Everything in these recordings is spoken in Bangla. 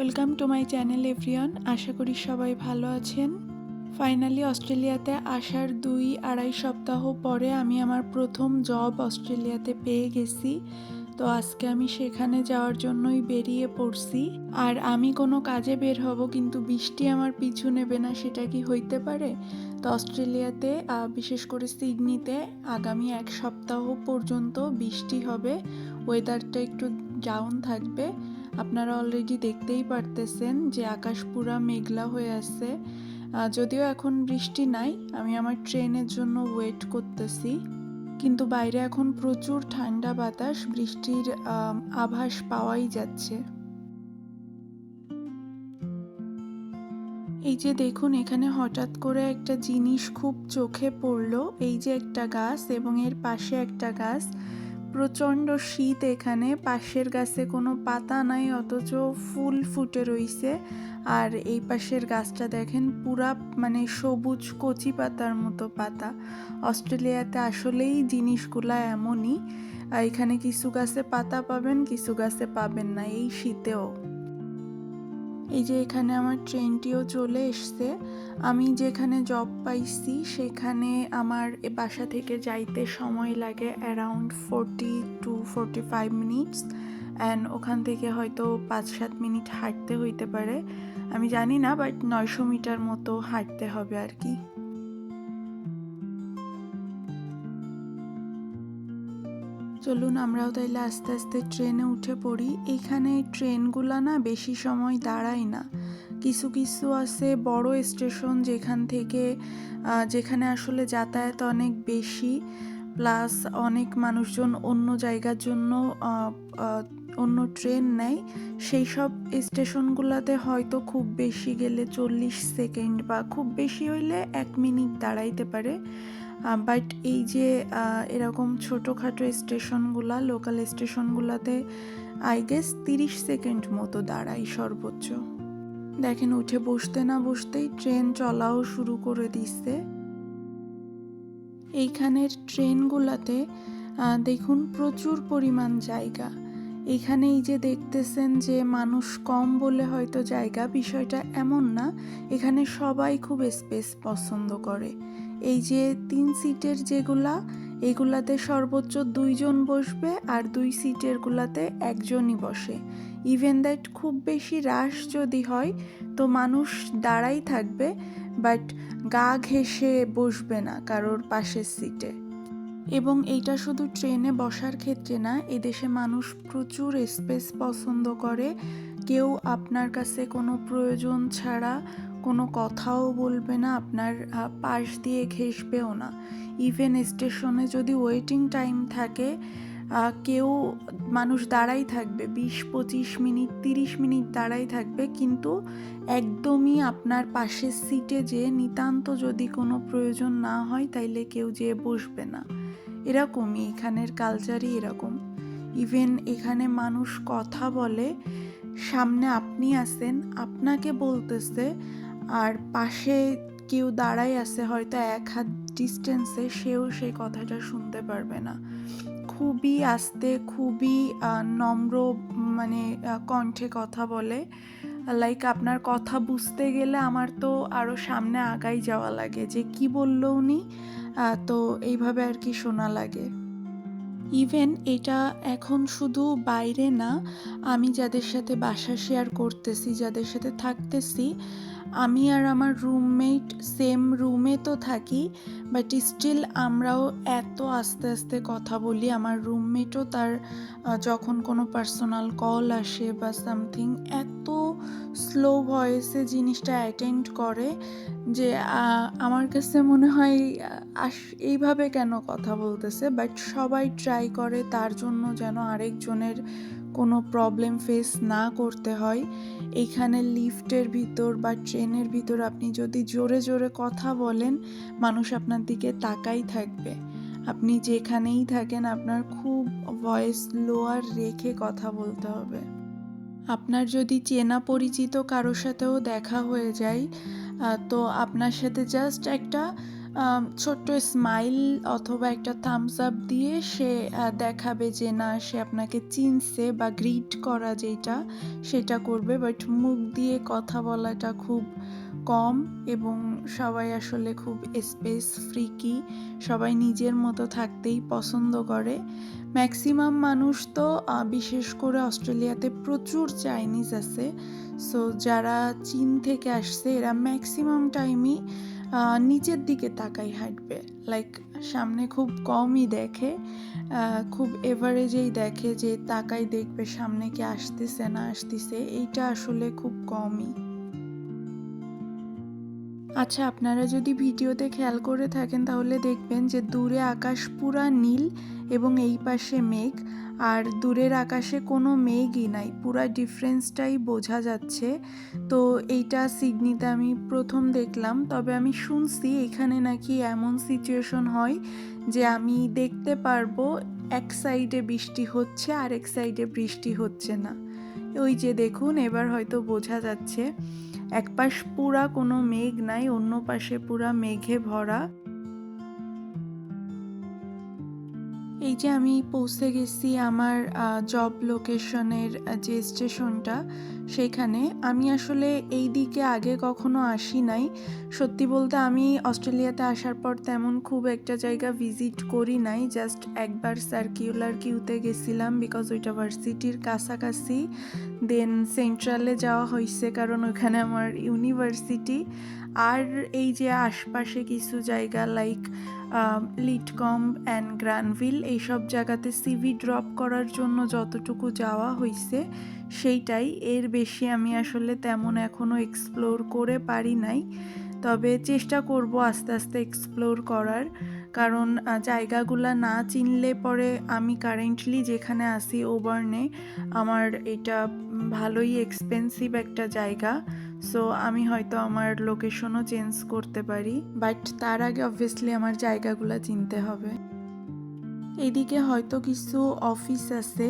Welcome to my channel everyone আশা করি সবাই ভালো আছেন। ফাইনালি অস্ট্রেলিয়াতে আসার দুই আড়াই সপ্তাহ পরে আমি আমার প্রথম জব অস্ট্রেলিয়াতে পেয়ে গেছি। তো আজকে আমি সেখানে যাওয়ার জন্যই বেরিয়ে পড়ছি। আর আমি কোনো কাজে বের হব, কিন্তু বৃষ্টি আমার পিছু নেবে না, সেটা কি হইতে পারে? তো অস্ট্রেলিয়াতে বিশেষ করে সিডনিতে আগামী এক সপ্তাহ পর্যন্ত বৃষ্টি হবে। ওয়েদারটা একটু ডাউন থাকবে। আপনারা অলরেডি দেখতেই পারতেছেন যে আকাশ পুরা মেঘলা হয়ে আছে। যদিও এখন বৃষ্টি নাই, আমি আমার ট্রেনের জন্য ওয়েট করতেছি। কিন্তু বাইরে এখন প্রচুর ঠান্ডা বাতাস, বৃষ্টির আভাস পাওয়াই যাচ্ছে। এই যে দেখুন, এখানে হঠাৎ করে একটা জিনিস খুব চোখে পড়ল। এই যে একটা গাছ এবং এর পাশে একটা গাছ। প্রচণ্ড শীত এখানে পাশের গাছে কোনো পাতা নাই অথচ ফুল ফুটে রইছে। আর এই পাশের গাছটা দেখেন পুরা মানে সবুজ কচি পাতার মতো পাতা। অস্ট্রেলিয়াতে আসলেই জিনিসগুলা এমনই। এখানে কিছু গাছে পাতা পাবেন কিছু গাছে পাবেন না এই শীতেও। এই যে এখানে আমার ট্রেনটিও চলে এসছে। আমি যেখানে জব পাইছি, সেখানে আমার বাসা থেকে যাইতে সময় লাগে around forty two forty five minutes and ওখান থেকে হয়তো পাঁচ সাত মিনিট হাঁটতে হইতে পারে। আমি জানি না বাট নয়শো মিটার মতো হাঁটতে হবে আর কি। চলুন আমরাও তাইলে আস্তে আস্তে ট্রেনে উঠে পড়ি। এইখানে ট্রেনগুলা না বেশি সময় দাঁড়ায় না। কিছু কিছু আছে বড় স্টেশন যেখান থেকে যেখানে আসলে যাতায়াত অনেক বেশি, প্লাস অনেক মানুষজন অন্য জায়গার জন্য অন্য ট্রেন নেয়। সেই সব স্টেশনগুলোতে হয়তো খুব বেশি গেলে চল্লিশ সেকেন্ড বা খুব বেশি হইলে এক মিনিট দাঁড়াইতে পারে। বাট এই যে এরকম ছোটোখাটো স্টেশনগুলা লোকাল স্টেশনগুলোতে আই গেস তিরিশ সেকেন্ড মতো দাঁড়াই সর্বোচ্চ। দেখেন, উঠে বসতে না বসতেই ট্রেন চলাও শুরু করে দিচ্ছে। এইখানের ট্রেনগুলাতে দেখুন প্রচুর পরিমাণ জায়গা। এখানে এই যে দেখতেছেন যে, মানুষ কম বলে হয়তো জায়গা, বিষয়টা এমন না। এখানে সবাই খুব স্পেস পছন্দ করে। এই যে তিন সিটের যেগুলা, এগুলাতে সর্বোচ্চ দুইজন বসবে আর দুই সিটের গুলাতে একজনই বসে। ইভেন দ্যাট খুব বেশি রাশ যদি হয়, তো মানুষ দাঁড়াই থাকবে বাট গা ঘেঁষে বসবে না কারোর পাশের সিটে। এবং এইটা শুধু ট্রেনে বসার ক্ষেত্রে না, এদেশে মানুষ প্রচুর স্পেস পছন্দ করে। কেউ আপনার কাছে কোনো প্রয়োজন ছাড়া কোনো কথাও বলবে না, আপনার পাশ দিয়ে ঘেসবেও না। ইভেন স্টেশনে যদি ওয়েটিং টাইম থাকে কেউ মানুষ দাঁড়াই থাকবে, বিশ, পঁচিশ মিনিট, তিরিশ মিনিট দাঁড়াই থাকবে, কিন্তু একদমই আপনার পাশের সিটে যে নিতান্ত যদি কোনো প্রয়োজন না হয়, তাইলে কেউ যেয়ে বসবে না। এরকমই এখানের কালচারই এরকম। ইভেন এখানে মানুষ কথা বলে, সামনে আপনি আছেন আপনাকে বলতেছে আর পাশে কেউ দাঁড়াই আছে, হয়তো এক হাত ডিস্টেন্সে সেও সেই কথাটা শুনতে পারবে না। খুবই আস্তে, খুবই নম্র মানে কণ্ঠে কথা বলে। লাইক আপনার কথা বুঝতে গেলে আমার তো আরও সামনে আগাই যাওয়া লাগে যে কি বলল উনি? তো এইভাবে আর কি শোনা লাগে। ইভেন এটা এখন শুধু বাইরে না, আমি যাদের সাথে বাসা শেয়ার করতেছি, যাদের সাথে থাকতেছি আমি আর আমার রুমমেট সেম রুমে তো থাকি বাট স্টিল আমরাও এত আস্তে আস্তে কথা বলি। আমার রুমমেটও তার যখন কোনো পার্সোনাল কল আসে বা সামথিং এত স্লো ভয়েসে জিনিসটা অ্যাটেন্ড করে যে আমার কাছে মনে হয় আস- এইভাবে কেন কথা বলতেছে? বাট সবাই ট্রাই করে তার জন্য যেন আরেকজনের কোনো প্রবলেম ফেস না করতে হয়। এইখানে লিফটের ভিতর বা ট্রেনের ভিতর আপনি যদি জোরে জোরে কথা বলেন, মানুষ আপনার দিকে তাকাই থাকবে। আপনি যেখানেই থাকেন, আপনার খুব ভয়েস লোয়ার রেখে কথা বলতে হবে। আপনার যদি চেনা পরিচিত কারোর সাথেও দেখা হয়ে যায় তো আপনার সাথে জাস্ট একটা ছোট্ট স্মাইল অথবা একটা থামস আপ দিয়ে সে দেখাবে যে না, সে আপনাকে চিনছে বা গ্রিট করা যেটা, সেটা করবে। বাট মুখ দিয়ে কথা বলাটা খুব কম এবং সবাই আসলে খুব স্পেস ফ্রিকি সবাই নিজের মতো থাকতেই পছন্দ করে। ম্যাক্সিমাম মানুষ তো বিশেষ করে অস্ট্রেলিয়াতে প্রচুর চাইনিজ আছে। সো যারা চীন থেকে আসছে, এরা ম্যাক্সিমাম টাইমই নিচের দিকে তাকাই হাঁটবে। লাইক সামনে খুব কমই দেখে খুব এভারেজেই দেখে যে তাকাই দেখবে সামনে কি আসতেছে না আসতেছে। এইটা আসলে খুব কমই। আচ্ছা আপনারা যদি ভিডিওতে খেয়াল করে থাকেন তাহলে দেখবেন যে দূরে আকাশ পুরা নীল এবং এই পাশে মেঘ, আর দূরের আকাশে কোনো মেঘই নাই। পুরো ডিফারেন্সটাই বোঝা যাচ্ছে। তো এইটা সিডনিতে আমি প্রথম দেখলাম। তবে আমি শুনছি এখানে নাকি এমন সিচুয়েশন হয় যে আমি দেখতে পারব এক সাইডে বৃষ্টি হচ্ছে, আর এক সাইডে বৃষ্টি হচ্ছে না। ওই যে দেখুন, এবার হয়তো বোঝা যাচ্ছে। এক পাশ পুরা কোনো মেঘ নাই, অন্য পাশে পুরা মেঘে ভরা। এই যে আমি পৌঁছে গেছি আমার জব লোকেশনের যে স্টেশনটা সেখানে। আমি আসলে এই দিকে আগে কখনো আসি নাই। সত্যি বলতে আমি অস্ট্রেলিয়াতে আসার পর তেমন খুব একটা জায়গা ভিজিট করি নাই। জাস্ট একবার সার্কিউলার কিউতে গেছিলাম বিকজ ওইটা ভার্সিটির কাছাকাছি। দেন সেন্ট্রালে যাওয়া হয়েছে কারণ ওখানে আমার ইউনিভার্সিটি আর এই যে আশপাশে কিছু জায়গা লাইক লিটকম অ্যান্ড গ্রানভিল এইসব জায়গাতে সিভি ড্রপ করার জন্য যতটুকু যাওয়া হয়েছে সেইটাই। এর বেশি আমি আসলে তেমন এখনও এক্সপ্লোর করে পারি নাই। তবে চেষ্টা করব আস্তে আস্তে এক্সপ্লোর করার। কারণ জায়গাগুলা না চিনলে পরে আমি কারেন্টলি যেখানে আসি ওবার্নে আমার এটা ভালোই এক্সপেন্সিভ একটা জায়গা। সো আমি হয়তো আমার লোকেশনও চেঞ্জ করতে পারি। বাট তার আগে অবভিয়াসলি আমার জায়গাগুলো চিনতে হবে। এদিকে হয়তো কিছু অফিস আছে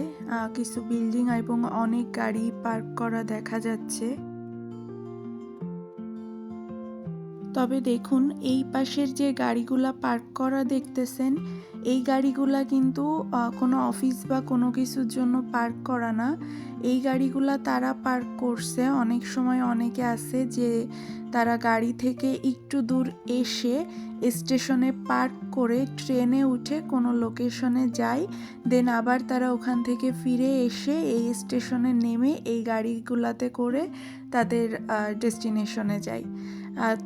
কিছু বিল্ডিং এবং অনেক গাড়ি পার্ক করা দেখা যাচ্ছে। তবে দেখুন, এই পাশের যে গাড়িগুলা পার্ক করা দেখতেছেন, এই গাড়িগুলা কিন্তু কোনো অফিস বা কোনো কিছুর জন্য পার্ক করা না। এই গাড়িগুলা তারা পার্ক করছে। অনেক সময় অনেকে আছে যে তারা গাড়ি থেকে একটু দূর এসে স্টেশনে পার্ক করে ট্রেনে উঠে কোনো লোকেশনে যায়। দেন আবার তারা ওখান থেকে ফিরে এসে এই স্টেশনে নেমে এই গাড়িগুলাতে করে তাদের ডেস্টিনেশনে যায়।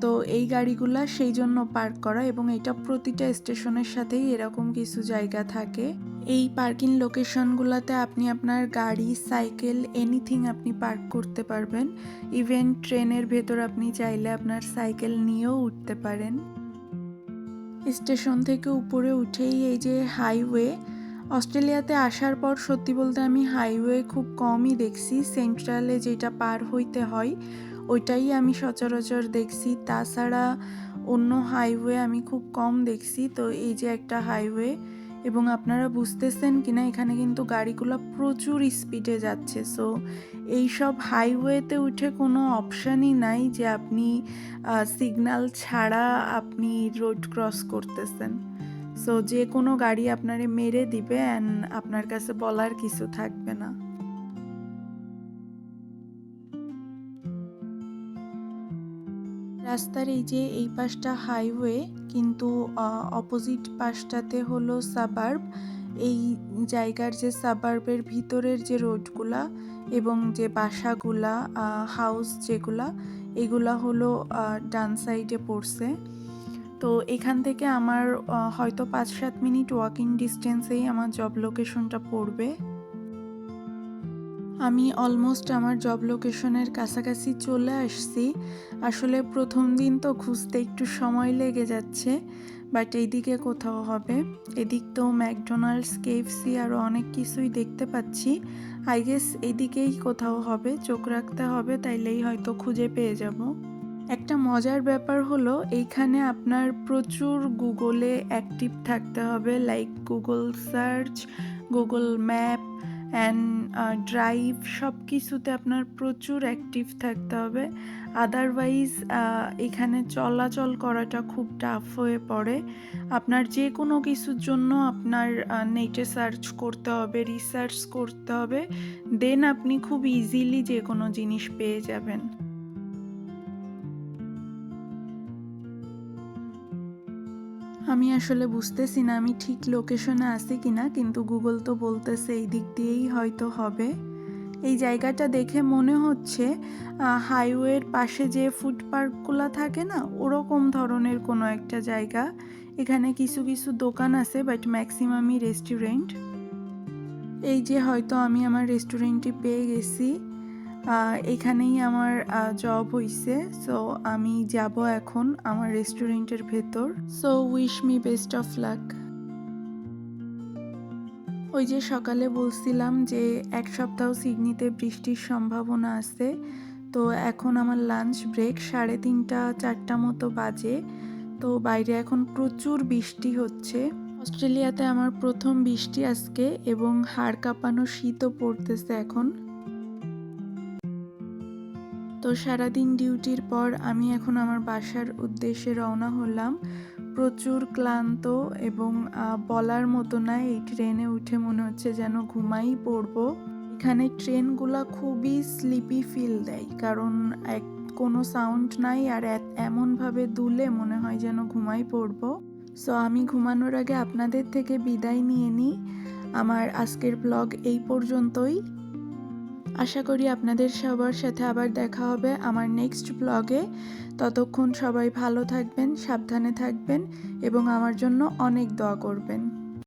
তো এই গাড়িগুলা সেই জন্য পার্ক করা এবং এটা প্রতিটা স্টেশনের সাথেই এরকম কিছু জায়গা থাকে। এই পার্কিং লোকেশনগুলোতে আপনি আপনার গাড়ি সাইকেল এনিথিং আপনি পার্ক করতে পারবেন। ইভেন ট্রেনের ভেতর আপনি চাইলে আপনার সাইকেল নিয়েও উঠতে পারেন। স্টেশন থেকে উপরে উঠেই এই যে হাইওয়ে অস্ট্রেলিয়াতে আসার পর সত্যি বলতে আমি হাইওয়ে খুব কমই দেখছি। সেন্ট্রালে যেটা পার হইতে হয় ওইটাই আমি সচরাচর দেখছি। তাছাড়া অন্য হাইওয়ে আমি খুব কম দেখছি। তো এই যে একটা হাইওয়ে এবং আপনারা বুঝতেছেন কি না এখানে কিন্তু গাড়িগুলো প্রচুর স্পিডে যাচ্ছে। সো এইসব হাইওয়েতে উঠে কোনো অপশানই নাই যে আপনি সিগন্যাল ছাড়া আপনি রোড ক্রস করতেছেন। সো যে কোনো গাড়ি আপনারে মেরে দিবে অ্যান্ড আপনার কাছে বলার কিছু থাকবে না। রাস্তার এই যে এই পাশটা হাইওয়ে কিন্তু অপোজিট পাশটাতে হলো সাবার্ব এই জায়গার যে সাবার্বের ভিতরের যে রোডগুলা এবং যে বাসাগুলা হাউস যেগুলা, এগুলা হলো ডান সাইডে পড়ছে। তো এখান থেকে আমার হয়তো পাঁচ সাত মিনিট ওয়াকিং ডিস্টেন্সেই আমার জব লোকেশনটা পড়বে। আমি অলমোস্ট আমার জব লোকেশনের কাছাকাছি চলে আসছি। আসলে প্রথম দিন তো খুঁজতে একটু সময় লেগে যাচ্ছে বাট এইদিকে কোথাও হবে। এদিক তো ম্যাকডোনাল্ডস কেএফসি আরও অনেক কিছুই দেখতে পাচ্ছি। আই গেস এদিকেই কোথাও হবে, চোখ রাখতে হবে, তাইলেই হয়তো খুঁজে পেয়ে যাব। একটা মজার ব্যাপার হলো, এইখানে আপনার প্রচুর গুগলে অ্যাক্টিভ থাকতে হবে like Google search Google map and drive সব কিছুতে আপনার প্রচুর অ্যাক্টিভ থাকতে হবে। আদারওয়াইজ এখানে চলাচল করাটা খুব টাফ হয়ে পড়ে। আপনার যে কোনো কিছুর জন্য আপনার নেটে সার্চ করতে হবে রিসার্চ করতে হবে। দেন আপনি খুব ইজিলি যে কোনো জিনিস পেয়ে যাবেন। আমি আসলে বুঝতেছি না আমি ঠিক লোকেশনে আছি কিনা, কিন্তু গুগল তো বলতেছে এই দিক দিয়েই হয়তো হবে। এই জায়গাটা দেখে মনে হচ্ছে হাইওয়ের পাশে যে ফুড পার্কগুলো থাকে না, ওরকম ধরনের কোনো একটা জায়গা। এখানে কিছু কিছু দোকান আছে বাট ম্যাক্সিমামই রেস্টুরেন্ট এই যে হয়তো আমি আমার রেস্টুরেন্টটি পেয়ে গেছি। এখানেই আমার জব হইছে। সো আমি যাব এখন আমার রেস্টুরেন্টের ভেতর। So wish me best of luck ওই যে সকালে বলছিলাম যে, এক সপ্তাহ সিডনিতে বৃষ্টির সম্ভাবনা আছে। তো এখন আমার লাঞ্চ ব্রেক সাড়ে তিনটা, চারটা মতো বাজে। তো বাইরে এখন প্রচুর বৃষ্টি হচ্ছে। অস্ট্রেলিয়াতে আমার প্রথম বৃষ্টি আজকে এবং হাড় কাঁপানো শীতও পড়তেছে এখন। সারাদিন ডিউটির পর আমি এখন আমার বাসার উদ্দেশ্যে রওনা হলাম। প্রচুর ক্লান্ত এবং বলার মতো না এই ট্রেনে উঠে মনে হচ্ছে যেন ঘুমাই পড়ব। এখানে ট্রেনগুলা খুবই স্লিপি ফিল দেয়, কারণ এক, কোনো সাউন্ড নাই আর এমনভাবে দুলে মনে হয় যেন ঘুমাই পড়ব। সো আমি ঘুমানোর আগে আপনাদের থেকে বিদায় নিয়ে নিই। আমার আজকের ব্লগ এই পর্যন্তই। আশা করি আপনাদের সবার সাথে আবার দেখা হবে আমার নেক্সট ব্লগে ততক্ষণ সবাই ভালো থাকবেন, সাবধানে থাকবেন এবং আমার জন্য অনেক দোয়া করবেন।